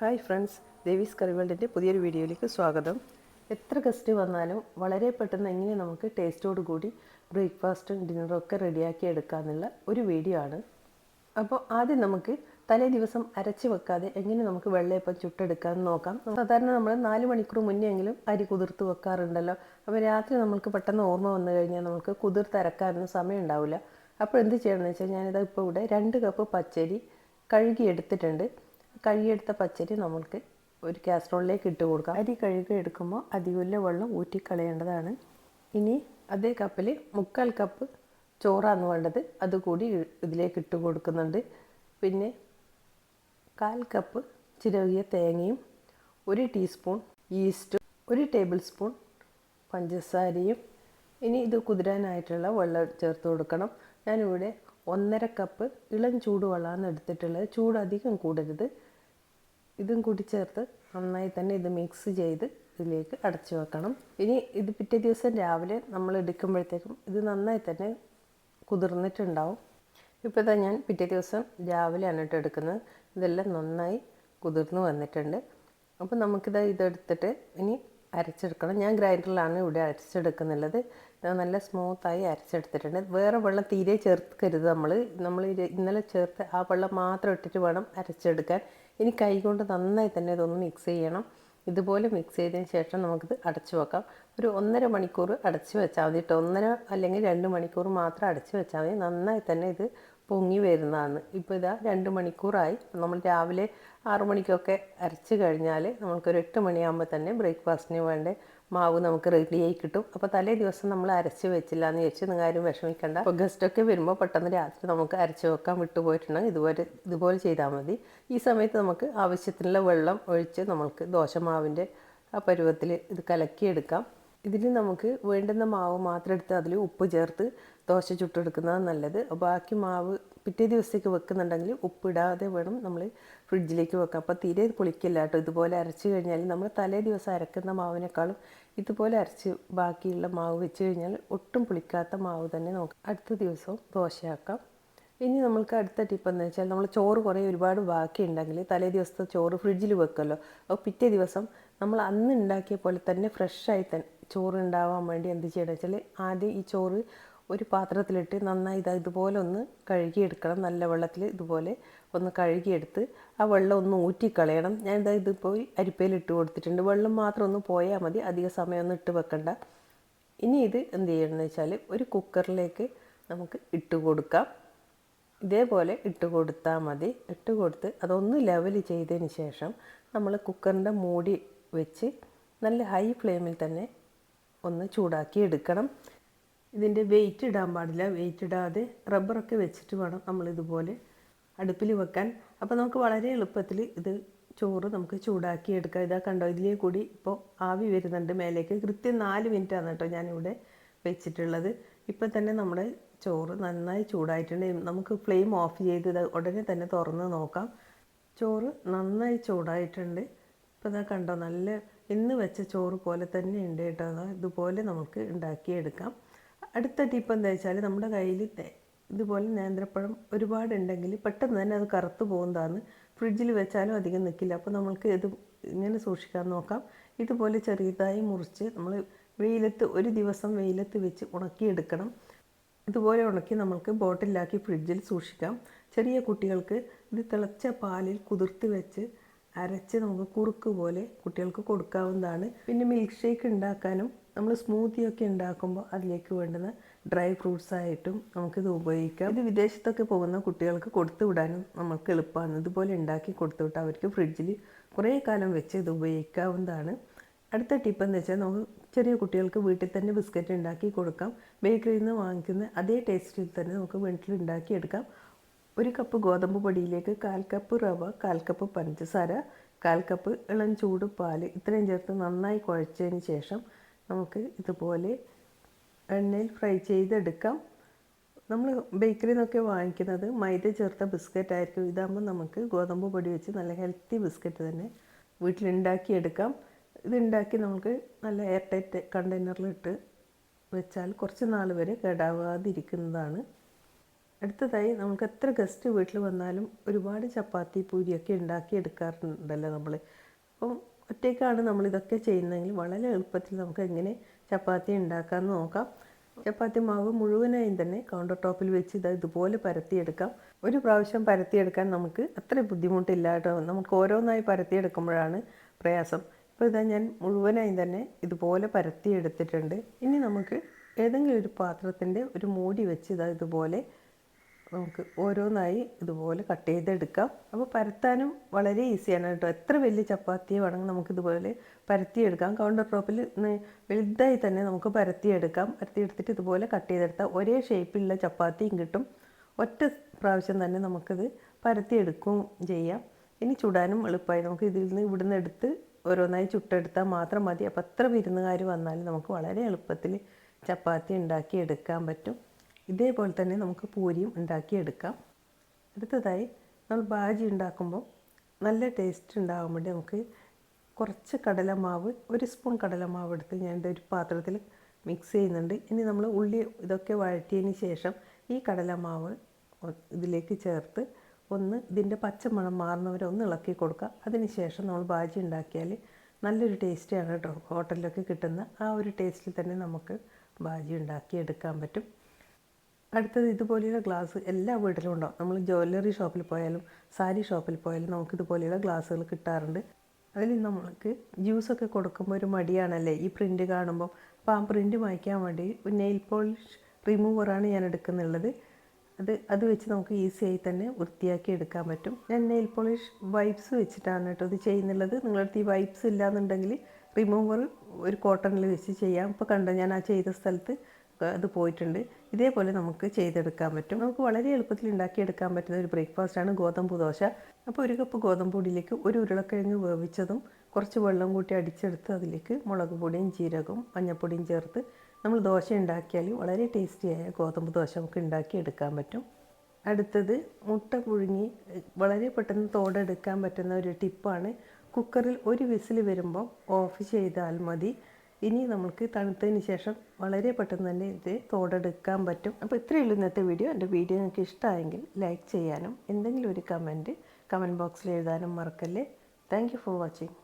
Hi friends Devis കറിവേൾഡിന്റെ പുതിയൊരു വീഡിയോയിലേക്ക് സ്വാഗതം. എത്ര ഗസ്റ്റ് വന്നാലും വളരെ പെട്ടെന്ന് എങ്ങനെ നമുക്ക് ടേസ്റ്റോട് കൂടി ബ്രേക്ക്ഫാസ്റ്റും ഡിന്നറും ഒക്കെ റെഡിയാക്കി എടുക്കാമെന്നുള്ള ഒരു വീഡിയോ ആണ്. അപ്പോൾ ആദ്യം നമുക്ക് തലേ ദിവസം അരച്ച് വെക്കാതെ എങ്ങനെ നമുക്ക് വെള്ളയപ്പം ചുട്ടെടുക്കാമെന്ന് നോക്കാം. സാധാരണ നമ്മൾ നാല് മണിക്കൂർ മുന്നെങ്കിലും അരി കുതിർത്ത് വെക്കാറുണ്ടല്ലോ. അപ്പോൾ രാത്രി നമുക്ക് പെട്ടെന്ന് ഓർമ്മ വന്നു കഴിഞ്ഞാൽ നമുക്ക് കുതിർത്ത് അരക്കാനൊന്നും സമയം ഉണ്ടാവില്ല അപ്പോൾ എന്ത് ചെയ്യണമെന്ന് വെച്ചാൽ ഞാനിത് ഇപ്പോൾ ഇവിടെ രണ്ട് കപ്പ് പച്ചരി കഴുകി എടുത്തിട്ടുണ്ട് കഴുകിയെടുത്ത പച്ചരി നമുക്ക് ഒരു കാസറോളിലേക്ക് ഇട്ട് കൊടുക്കാം. അരി കഴുകി എടുക്കുമ്പോൾ അധികമില്ല വെള്ളം ഊറ്റിക്കളയേണ്ടതാണ്. ഇനി അതേ കപ്പിൽ മുക്കാൽ കപ്പ് ചോറാണ് വേണ്ടത്. അതുകൂടി ഇതിലേക്ക് ഇട്ട് കൊടുക്കുന്നുണ്ട്. പിന്നെ കാൽ കപ്പ് ചിരകിയ തേങ്ങയും ഒരു ടീസ്പൂൺ ഈസ്റ്റും ഒരു ടേബിൾ സ്പൂൺ പഞ്ചസാരയും. ഇനി ഇത് കുതിരാനായിട്ടുള്ള വെള്ളം ചേർത്ത് കൊടുക്കണം. ഞാനിവിടെ ഒന്നര കപ്പ് ഇളം ചൂടുവെള്ളമാണ് എടുത്തിട്ടുള്ളത്. ചൂട് അധികം കൂടരുത്. ഇതും കൂടി ചേർത്ത് നന്നായി തന്നെ ഇത് മിക്സ് ചെയ്ത് ഇതിലേക്ക് അടച്ചു വെക്കണം. ഇനി ഇത് പിറ്റേ ദിവസം രാവിലെ നമ്മൾ എടുക്കുമ്പോഴത്തേക്കും ഇത് നന്നായി തന്നെ കുതിർന്നിട്ടുണ്ടാവും. ഇപ്പോൾ ഇതാ ഞാൻ പിറ്റേ ദിവസം രാവിലെയാണ് കേട്ടോ എടുക്കുന്നത്. ഇതെല്ലാം നന്നായി കുതിർന്നു വന്നിട്ടുണ്ട്. അപ്പോൾ നമുക്കിത് ഇതെടുത്തിട്ട് ഇനി അരച്ചെടുക്കണം. ഞാൻ ഗ്രൈൻഡറിലാണ് ഇവിടെ അരച്ചെടുക്കുന്നുള്ളത്. നല്ല സ്മൂത്തായി അരച്ചെടുത്തിട്ടുണ്ട്. വേറെ വെള്ളം തീരെ ചേർക്കരുത് നമ്മൾ നമ്മൾ ഇന്നലെ ചേർത്ത് ആ വെള്ളം മാത്രം ഇട്ടിട്ട് വേണം അരച്ചെടുക്കാൻ. ഇനി കൈകൊണ്ട് നന്നായി തന്നെ ഇതൊന്ന് മിക്സ് ചെയ്യണം. ഇതുപോലെ മിക്സ് ചെയ്തതിന് ശേഷം നമുക്കിത് അടച്ചു വെക്കാം. ഒരു ഒന്നര മണിക്കൂർ അടച്ചു വെച്ചാൽ മതി കേട്ടോ ഒന്നര അല്ലെങ്കിൽ രണ്ട് മണിക്കൂർ മാത്രം അടച്ചു വെച്ചാൽ മതി. നന്നായി തന്നെ ഇത് പൊങ്ങി വരുന്നതാണ്. ഇപ്പോൾ ഇതാ രണ്ട് മണിക്കൂറായി. നമ്മൾ രാവിലെ ആറു മണിക്കൊക്കെ അരച്ച് കഴിഞ്ഞാൽ നമുക്കൊരു എട്ട് മണിയാകുമ്പോൾ തന്നെ ബ്രേക്ക്ഫാസ്റ്റിന് വേണ്ട മാവ് നമുക്ക് റെഡിയായി കിട്ടും. അപ്പോൾ തലേ ദിവസം നമ്മൾ അരച്ച് വെച്ചില്ല എന്ന് വെച്ച് നിങ്ങൾ ആരും വിഷമിക്കേണ്ട അപ്പോൾ ഗസ്റ്റൊക്കെ വരുമ്പോൾ പെട്ടെന്ന് രാത്രി നമുക്ക് അരച്ച് വെക്കാൻ വിട്ടുപോയിട്ടുണ്ടെങ്കിൽ ഇതുപോലെ ഇതുപോലെ ചെയ്താൽ മതി. ഈ സമയത്ത് നമുക്ക് ആവശ്യത്തിനുള്ള വെള്ളം ഒഴിച്ച് നമുക്ക് ദോശമാവിന്റെ ആ പരുവത്തിൽ ഇത് കലക്കിയെടുക്കാം. ഇതിൽ നമുക്ക് വേണ്ടുന്ന മാവ് മാത്രം എടുത്ത് അതിൽ ഉപ്പ് ചേർത്ത് ദോശ ചുട്ടെടുക്കുന്നതാണ് നല്ലത്. ബാക്കി മാവ് പിറ്റേ ദിവസത്തേക്ക് വെക്കുന്നുണ്ടെങ്കിൽ ഉപ്പിടാതെ വേണം നമ്മൾ ഫ്രിഡ്ജിലേക്ക് വെക്കാം അപ്പോൾ തീരെ പുളിക്കില്ല കേട്ടോ. ഇതുപോലെ അരച്ച് കഴിഞ്ഞാൽ നമ്മൾ തലേ ദിവസം അരക്കുന്ന മാവിനേക്കാളും ഇതുപോലെ അരച്ച് ബാക്കിയുള്ള മാവ് വെച്ച് കഴിഞ്ഞാൽ ഒട്ടും പുളിക്കാത്ത മാവ് തന്നെ നമുക്ക് അടുത്ത ദിവസവും ദോശയാക്കാം. ഇനി നമ്മൾക്ക് അടുത്ത ടിപ്പ് എന്ന് വെച്ചാൽ നമ്മൾ ചോറ് കുറേ ഒരുപാട് ബാക്കി ഉണ്ടെങ്കിൽ തലേ ദിവസത്തെ ചോറ് ഫ്രിഡ്ജിൽ വെക്കുമല്ലോ. അപ്പോൾ പിറ്റേ ദിവസം നമ്മൾ അന്ന് ഉണ്ടാക്കിയ പോലെ തന്നെ ഫ്രഷായി തന്നെ ചോറ് ഉണ്ടാവാൻ വേണ്ടി എന്ത് ചെയ്യണമെന്ന് വെച്ചാൽ ആദ്യം ഈ ചോറ് ഒരു പാത്രത്തിലിട്ട് നന്നായി ഇതാ ഇതുപോലെ ഒന്ന് കഴുകിയെടുക്കണം. നല്ല വെള്ളത്തിൽ ഇതുപോലെ ഒന്ന് കഴുകിയെടുത്ത് ആ വെള്ളം ഒന്ന് ഊറ്റിക്കളയണം. ഞാൻ ഇതാ ഇതിപ്പോൾ അരിപ്പയിൽ ഇട്ട് കൊടുത്തിട്ടുണ്ട്. വെള്ളം മാത്രം ഒന്ന് പോയാൽ മതി. അധിക സമയമൊന്നും ഇട്ട് വെക്കണ്ട. ഇനി ഇത് എന്ത് ചെയ്യണമെന്ന് വെച്ചാൽ ഒരു കുക്കറിലേക്ക് നമുക്ക് ഇട്ട് കൊടുക്കാം. ഇതേപോലെ ഇട്ട് കൊടുത്താൽ മതി. ഇട്ട് കൊടുത്ത് അതൊന്ന് ലെവൽ ചെയ്തതിന് ശേഷം നമ്മൾ കുക്കറിന്റെ മൂടി വെച്ച് നല്ല ഹൈ ഫ്ലെയിമിൽ തന്നെ ഒന്ന് ചൂടാക്കി എടുക്കണം. ഇതിന്റെ വെയിറ്റ് ഇടാൻ പാടില്ല. വെയിറ്റ് ഇടാതെ റബ്ബറൊക്കെ വെച്ചിട്ട് വേണം നമ്മളിതുപോലെ അടുപ്പിൽ വെക്കാൻ. അപ്പോൾ നമുക്ക് വളരെ എളുപ്പത്തിൽ ഇത് ചോറ് നമുക്ക് ചൂടാക്കി എടുക്കാം. ഇതാ കണ്ടോ ഇതിലേ കൂടി ഇപ്പോൾ ആവി വരുന്നുണ്ട് മേലേക്ക്. കൃത്യം നാല് മിനിറ്റാണ് കേട്ടോ ഞാനിവിടെ വെച്ചിട്ടുള്ളത്. ഇപ്പോൾ തന്നെ നമ്മുടെ ചോറ് നന്നായി ചൂടായിട്ടുണ്ട്. നമുക്ക് ഫ്ലെയിം ഓഫ് ചെയ്ത് ഉടനെ തന്നെ തുറന്ന് നോക്കാം. ചോറ് നന്നായി ചൂടായിട്ടുണ്ട്. ഇപ്പോൾ ഇതാ കണ്ടോ നല്ല ഇന്ന് വെച്ച ചോറ് പോലെ തന്നെ ഉണ്ട് കേട്ടോ. ഇതുപോലെ നമുക്ക് ഉണ്ടാക്കിയെടുക്കാം. അടുത്ത ടിപ്പ് എന്താ വെച്ചാൽ നമ്മുടെ കയ്യിൽ ഇതുപോലെ നേന്ത്രപ്പഴം ഒരുപാടുണ്ടെങ്കിൽ പെട്ടെന്ന് തന്നെ അത് കറുത്ത് പോകുന്നതാണ്. ഫ്രിഡ്ജിൽ വെച്ചാലും അധികം നിൽക്കില്ല അപ്പോൾ നമ്മൾക്ക് ഇത് ഇങ്ങനെ സൂക്ഷിക്കാൻ നോക്കാം. ഇതുപോലെ ചെറിയതായി മുറിച്ച് നമ്മൾ വെയിലത്ത് ഒരു ദിവസം വെയിലത്ത് വെച്ച് ഉണക്കിയെടുക്കണം. ഇതുപോലെ ഉണക്കി നമുക്ക് ബോട്ടിലാക്കി ഫ്രിഡ്ജിൽ സൂക്ഷിക്കാം. ചെറിയ കുട്ടികൾക്ക് ഇത് തിളച്ച പാലിൽ കുതിർത്ത് വെച്ച് അരച്ച് നമുക്ക് കുറുക്ക് പോലെ കുട്ടികൾക്ക് കൊടുക്കാവുന്നതാണ്. പിന്നെ മിൽക്ക് ഷേക്ക് ഉണ്ടാക്കാനും നമ്മൾ സ്മൂത്തി ഒക്കെ ഉണ്ടാക്കുമ്പോൾ അതിലേക്ക് വേണ്ടുന്ന ഡ്രൈ ഫ്രൂട്ട്സ് ആയിട്ടും നമുക്കിത് ഉപയോഗിക്കാം. ഇത് വിദേശത്തൊക്കെ പോകുന്ന കുട്ടികൾക്ക് കൊടുത്തു വിടാനും നമുക്ക് എളുപ്പമാണ്. ഇതുപോലെ ഉണ്ടാക്കി കൊടുത്തു അവർക്ക് ഫ്രിഡ്ജിൽ കുറേ കാലം വെച്ച് ഇത് ഉപയോഗിക്കാവുന്നതാണ്. അടുത്ത ടിപ്പ് എന്ന് വെച്ചാൽ നമുക്ക് ചെറിയ കുട്ടികൾക്ക് വീട്ടിൽ തന്നെ ബിസ്ക്കറ്റ് ഉണ്ടാക്കി കൊടുക്കാം. ബേക്കറിയിൽ നിന്ന് വാങ്ങിക്കുന്ന അതേ ടേസ്റ്റിൽ തന്നെ നമുക്ക് വീട്ടിൽ ഉണ്ടാക്കിയെടുക്കാം. ഒരു കപ്പ് ഗോതമ്പ് പൊടിയിലേക്ക് കാൽ കപ്പ് റവ കാൽ കപ്പ് പഞ്ചസാര കാൽ കപ്പ് ഇളം ചൂട് പാൽ ഇത്രയും ചേർത്ത് നന്നായി കുഴച്ചതിന് ശേഷം നമുക്ക് ഇതുപോലെ എണ്ണയിൽ ഫ്രൈ ചെയ്തെടുക്കാം. നമ്മൾ ബേക്കറിയിൽ നിന്നൊക്കെ വാങ്ങിക്കുന്നത് മൈദ ചേർത്ത ബിസ്ക്കറ്റ് ആയിരിക്കും. ഇതാകുമ്പോൾ നമുക്ക് ഗോതമ്പ് പൊടി വെച്ച് നല്ല ഹെൽത്തി ബിസ്ക്കറ്റ് തന്നെ വീട്ടിലുണ്ടാക്കിയെടുക്കാം ഇതുണ്ടാക്കി നമുക്ക് നല്ല എയർ ടൈറ്റ് കണ്ടെയ്നറിലിട്ട് വെച്ചാൽ കുറച്ച് നാൾ വരെ കേടാവാതിരിക്കുന്നതാണ്. അടുത്തതായി നമുക്ക് എത്ര ഗസ്റ്റ് വീട്ടിൽ വന്നാലും ഒരുപാട് ചപ്പാത്തി പൂരിയൊക്കെ ഉണ്ടാക്കി എടുക്കാറുണ്ടല്ലോ നമ്മൾ അപ്പം ഒറ്റയ്ക്കാണ് നമ്മളിതൊക്കെ ചെയ്യുന്നതെങ്കിൽ വളരെ എളുപ്പത്തിൽ നമുക്ക് എങ്ങനെ ചപ്പാത്തി ഉണ്ടാക്കാമെന്ന് നോക്കാം. ചപ്പാത്തി മാവ് മുഴുവനായും തന്നെ കൗണ്ടർ ടോപ്പിൽ വെച്ച് ഇത് ഇതുപോലെ പരത്തിയെടുക്കാം. ഒരു പ്രാവശ്യം പരത്തിയെടുക്കാൻ നമുക്ക് അത്ര ബുദ്ധിമുട്ടില്ല കേട്ടോ. നമുക്ക് ഓരോന്നായി പരത്തിയെടുക്കുമ്പോഴാണ് പ്രയാസം. ഇപ്പോൾ ഇതാ ഞാൻ മുഴുവനായും തന്നെ ഇതുപോലെ പരത്തിയെടുത്തിട്ടുണ്ട്. ഇനി നമുക്ക് ഏതെങ്കിലും ഒരു പാത്രത്തിന്റെ ഒരു മൂടി വെച്ച് ഇതാ ഇതുപോലെ നമുക്ക് ഓരോന്നായി ഇതുപോലെ കട്ട് ചെയ്തെടുക്കാം. അപ്പോൾ പരത്താനും വളരെ ഈസിയാണ് കേട്ടോ. എത്ര വലിയ ചപ്പാത്തി വേണമെങ്കിൽ നമുക്കിതുപോലെ പരത്തിയെടുക്കാം. കൗണ്ടർ ടോപ്പിൽ വലുതായി തന്നെ നമുക്ക് പരത്തിയെടുക്കാം. പരത്തിയെടുത്തിട്ട് ഇതുപോലെ കട്ട് ചെയ്തെടുത്താൽ ഒരേ ഷേപ്പിലുള്ള ചപ്പാത്തിയും കിട്ടും. ഒറ്റ പ്രാവശ്യം തന്നെ നമുക്കിത് പരത്തിയെടുക്കുകയും ചെയ്യാം. ഇനി ചുടാനും എളുപ്പമായി. നമുക്ക് ഇതിൽ നിന്ന് ഇവിടുന്ന് എടുത്ത് ഓരോന്നായി ചുട്ടെടുത്താൽ മാത്രം മതി. അപ്പോൾ എത്ര വിരുന്നുകാർ വന്നാലും നമുക്ക് വളരെ എളുപ്പത്തിൽ ചപ്പാത്തി ഉണ്ടാക്കി എടുക്കാൻ പറ്റും. ഇതേപോലെ തന്നെ നമുക്ക് പൂരിയും ഉണ്ടാക്കിയെടുക്കാം. അടുത്തതായി നമ്മൾ ബാജി ഉണ്ടാക്കുമ്പോൾ നല്ല ടേസ്റ്റ് ഉണ്ടാകാൻ വേണ്ടി നമുക്ക് കുറച്ച് കടലമാവ് ഒരു സ്പൂൺ കടലമാവ് എടുത്ത് ഞാൻ ഒരു പാത്രത്തിൽ മിക്സ് ചെയ്യുന്നുണ്ട്. ഇനി നമ്മൾ ഉള്ളി ഇതൊക്കെ വഴറ്റിയതിന് ശേഷം ഈ കടലമാവ് ഇതിലേക്ക് ചേർത്ത് ഒന്ന് ഇതിന്റെ പച്ചമണം മാറുന്നവരെ ഒന്ന് ഇളക്കി കൊടുക്കുക. അതിന് ശേഷം നമ്മൾ ബാജി ഉണ്ടാക്കിയാൽ നല്ലൊരു ടേസ്റ്റിയാണ് കേട്ടോ. ഹോട്ടലിലൊക്കെ കിട്ടുന്ന ആ ഒരു ടേസ്റ്റിൽ തന്നെ നമുക്ക് ബാജി ഉണ്ടാക്കിയെടുക്കാൻ പറ്റും. അടുത്തത് ഇതുപോലെയുള്ള ഗ്ലാസ് എല്ലാ വീട്ടിലും ഉണ്ടാവും. നമ്മൾ ജ്വല്ലറി ഷോപ്പിൽ പോയാലും സാരി ഷോപ്പിൽ പോയാലും നമുക്ക് ഇതുപോലെയുള്ള ഗ്ലാസ്സുകൾ കിട്ടാറുണ്ട്. അതിൽ നമുക്ക് ജ്യൂസൊക്കെ കൊടുക്കുമ്പോൾ ഒരു മടിയാണല്ലേ? ഈ പ്രിന്റ് കാണുമ്പോൾ അപ്പോൾ ആ പ്രിന്റ് മായ്ക്കാൻ വേണ്ടി നെയിൽ പോളിഷ് റിമൂവറാണ് ഞാൻ എടുക്കുന്നുള്ളത്. അത് അത് വെച്ച് നമുക്ക് ആയി തന്നെ വൃത്തിയാക്കി എടുക്കാൻ പറ്റും. ഞാൻ നെയിൽ പോളിഷ് വൈപ്സ് വെച്ചിട്ടാണ് കേട്ടോ ഇത് ചെയ്യുന്നുള്ളത്. നിങ്ങളടുത്ത് ഈ വൈപ്സ് ഇല്ലാന്നുണ്ടെങ്കിൽ റിമൂവർ ഒരു കോട്ടണിൽ വെച്ച് ചെയ്യാം. ഇപ്പോൾ കണ്ടോ ഞാൻ ആ ചെയ്ത സ്ഥലത്ത് അത് പോയിട്ടുണ്ട്. ഇതേപോലെ നമുക്ക് ചെയ്തെടുക്കാൻ പറ്റും. നമുക്ക് വളരെ എളുപ്പത്തിൽ ഉണ്ടാക്കിയെടുക്കാൻ പറ്റുന്ന ഒരു ബ്രേക്ക്ഫാസ്റ്റാണ് ഗോതമ്പ് ദോശ. അപ്പോൾ ഒരു കപ്പ് ഗോതമ്പ് പൊടിയിലേക്ക് ഒരു ഉരുളക്കിഴങ്ങ് വേവിച്ചതും കുറച്ച് വെള്ളം കൂട്ടി അടിച്ചെടുത്ത് അതിലേക്ക് മുളക് പൊടിയും ജീരകവും മഞ്ഞൾപ്പൊടിയും ചേർത്ത് നമ്മൾ ദോശ ഉണ്ടാക്കിയാൽ വളരെ ടേസ്റ്റിയായ ഗോതമ്പ് ദോശ നമുക്ക് ഉണ്ടാക്കിയെടുക്കാൻ പറ്റും. അടുത്തത് മുട്ട പുഴുങ്ങി വളരെ പെട്ടെന്ന് തോടെടുക്കാൻ പറ്റുന്ന ഒരു ടിപ്പാണ് കുക്കറിൽ ഒരു വിസിൽ വരുമ്പോൾ ഓഫ് ചെയ്താൽ മതി. ഇനി നമുക്ക് തണുത്തതിന് ശേഷം വളരെ പെട്ടെന്ന് തന്നെ ഇത് തോടെടുക്കാൻ പറ്റും. അപ്പോൾ ഇത്രയേ ഉള്ളൂ ഇന്നത്തെ വീഡിയോ. എന്റെ വീഡിയോ നിങ്ങൾക്ക് ഇഷ്ടമായെങ്കിൽ ലൈക്ക് ചെയ്യാനും എന്തെങ്കിലും ഒരു കമന്റ് കമന്റ് ബോക്സിൽ എഴുതാനും മറക്കല്ലേ. Thank for watching.